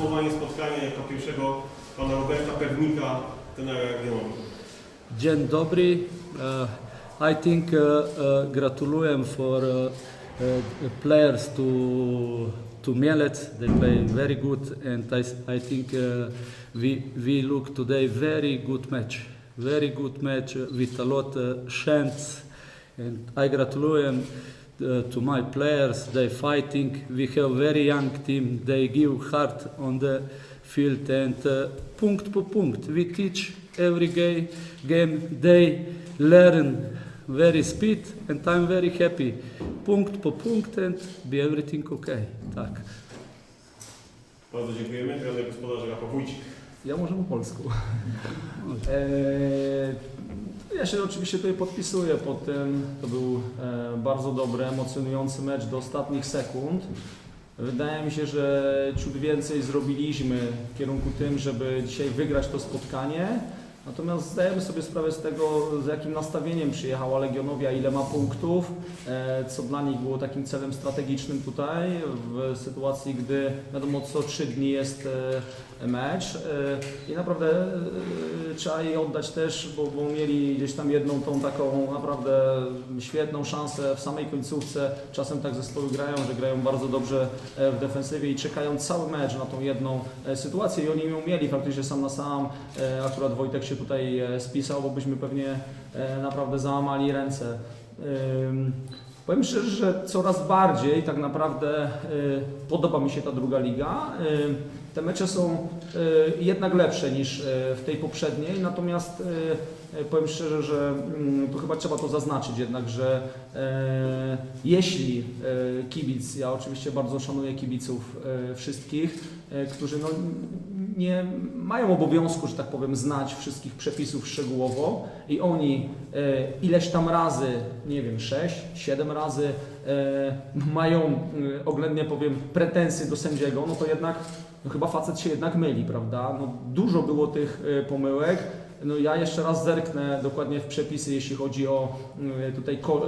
podsumowanie spotkania jako pierwszego pana Roberta Pewnika, Legionowi. Dzień dobry. Uh, I think uh, uh, gratuluję for uh, uh, players to to Mielec. They play very good, and I, I think uh, we we look today very good match, very good match with a lot chance. And I gratuluję uh, to my players. They fighting. We have very young team. They give heart on the field and uh, punkt po punkt. We teach every game, game they learn very speed and I'm very happy. Punkt po punkt and be everything okay. Tak. Bardzo dziękujemy. Rafał Wójcik. Ja może po polsku. Eee, Ja się oczywiście tutaj podpisuję pod tym. To był e, bardzo dobry, emocjonujący mecz do ostatnich sekund. Wydaje mi się, że ciut więcej zrobiliśmy w kierunku tym, żeby dzisiaj wygrać to spotkanie. Natomiast zdajemy sobie sprawę z tego, z jakim nastawieniem przyjechała Legionowia, ile ma punktów, e, co dla nich było takim celem strategicznym tutaj, w sytuacji, gdy wiadomo co trzy dni jest e, mecz e, i naprawdę trzeba jej oddać też, bo, bo mieli gdzieś tam jedną tą taką naprawdę świetną szansę w samej końcówce. Czasem tak zespoły grają, że grają bardzo dobrze w defensywie i czekają cały mecz na tą jedną sytuację i oni ją mieli faktycznie sam na sam. Akurat Wojtek się tutaj e, spisał, bo byśmy pewnie e, naprawdę załamali ręce. Powiem szczerze, że coraz bardziej tak naprawdę y, podoba mi się ta druga liga. Te mecze są jednak lepsze niż w tej poprzedniej, natomiast powiem szczerze, że mm, tu chyba trzeba to zaznaczyć jednak, że e, jeśli e, kibic, ja oczywiście bardzo szanuję kibiców e, wszystkich, e, którzy no, nie mają obowiązku, że tak powiem, znać wszystkich przepisów szczegółowo i oni e, ileś tam razy, nie wiem, 6, 7 razy e, mają, e, oględnie powiem, pretensje do sędziego, no to jednak no chyba facet się jednak myli, prawda? No, dużo było tych e, pomyłek. No ja jeszcze raz zerknę dokładnie w przepisy, jeśli chodzi o e, tutaj ko,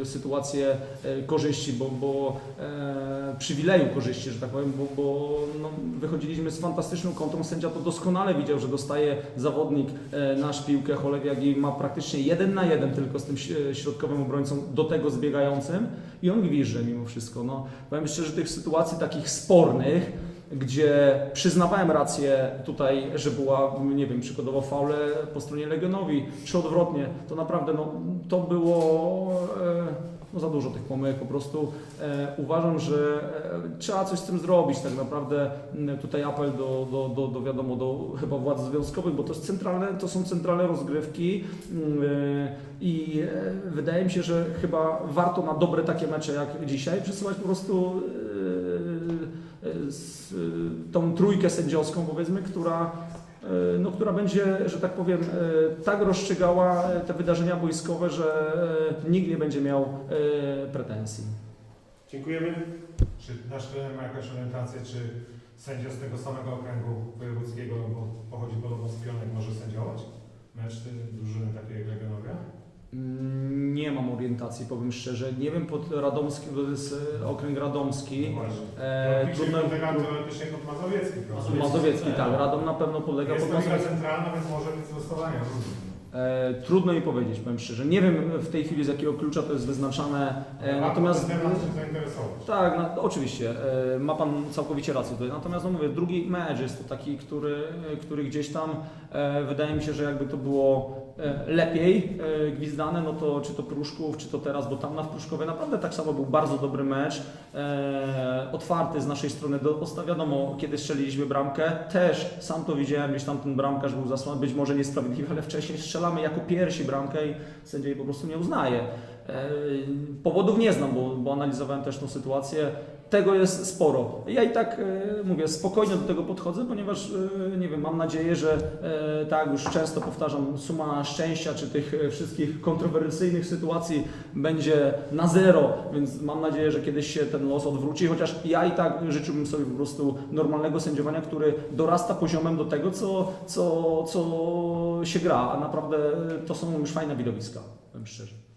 e, sytuację e, korzyści, bo, bo e, przywileju korzyści, że tak powiem, bo, bo no, wychodziliśmy z fantastyczną kontrą. Sędzia to doskonale widział, że dostaje zawodnik e, nasz piłkę Cholewiak i ma praktycznie jeden na jeden tylko z tym ś- środkowym obrońcą, do tego zbiegającym i on gwizdże mimo wszystko. No, powiem szczerze, tych sytuacji takich spornych, gdzie przyznawałem rację tutaj, że była, nie wiem, przykładowo faule po stronie Legionowi, czy odwrotnie, to naprawdę no, to było e, no, za dużo tych pomyłek po prostu. E, uważam, że e, trzeba coś z tym zrobić, tak naprawdę tutaj apel do, do, do, do wiadomo, do chyba władz związkowych, bo to, jest centralne, to są centralne rozgrywki e, i wydaje mi się, że chyba warto na dobre takie mecze jak dzisiaj przesyłać po prostu tą trójkę sędziowską powiedzmy, która, no, która będzie, że tak powiem, e, tak rozstrzygała e, te wydarzenia wojskowe, że e, nikt nie będzie miał e, pretensji. Dziękujemy. Czy nasz trener ma jakąś orientację, czy sędzia z tego samego okręgu wojewódzkiego, bo pochodzi podobno z Pionek, może sędziować mecz tej drużyny takiej jak Legionowia? Mm, Powiem szczerze. Nie wiem pod Radomski, bo to jest e, okręg radomski. No. E, No, trudno, podlega teoretycznie pod Mazowiecki? Mazowiecki, tak. Radom na pewno podlega Jest pod to liga Mazowiecki. centralna, więc może być losowania różne. E, trudno mi powiedzieć, powiem szczerze. Nie wiem w tej chwili z jakiego klucza to jest wyznaczone. E, natomiast... Temat się zainteresować. tak, no, oczywiście, e, ma Pan całkowicie rację tutaj. Natomiast no mówię, drugi mecz jest to taki, który, który gdzieś tam e, wydaje mi się, że jakby to było e, lepiej e, gwizdane, no to czy to Pruszków, czy to teraz, bo tam na Pruszkowie naprawdę tak samo był bardzo dobry mecz, e, otwarty z naszej strony. Do, osta- wiadomo, kiedy strzeliliśmy bramkę, też sam to widziałem, gdzieś tam ten bramkarz był zasłony, być może niesprawiedliwy, ale wcześniej strzelamy jako pierwsi bramkę i sędzia jej po prostu nie uznaje. E, Powodów nie znam, bo, bo analizowałem też tą sytuację. Tego jest sporo. Ja i tak e, mówię, spokojnie do tego podchodzę, ponieważ e, nie wiem, mam nadzieję, że e, tak już często powtarzam, suma szczęścia czy tych wszystkich kontrowersyjnych sytuacji będzie na zero, więc mam nadzieję, że kiedyś się ten los odwróci, chociaż ja i tak życzyłbym sobie po prostu normalnego sędziowania, który dorasta poziomem do tego, co, co, co się gra, a naprawdę to są już fajne widowiska, powiem szczerze.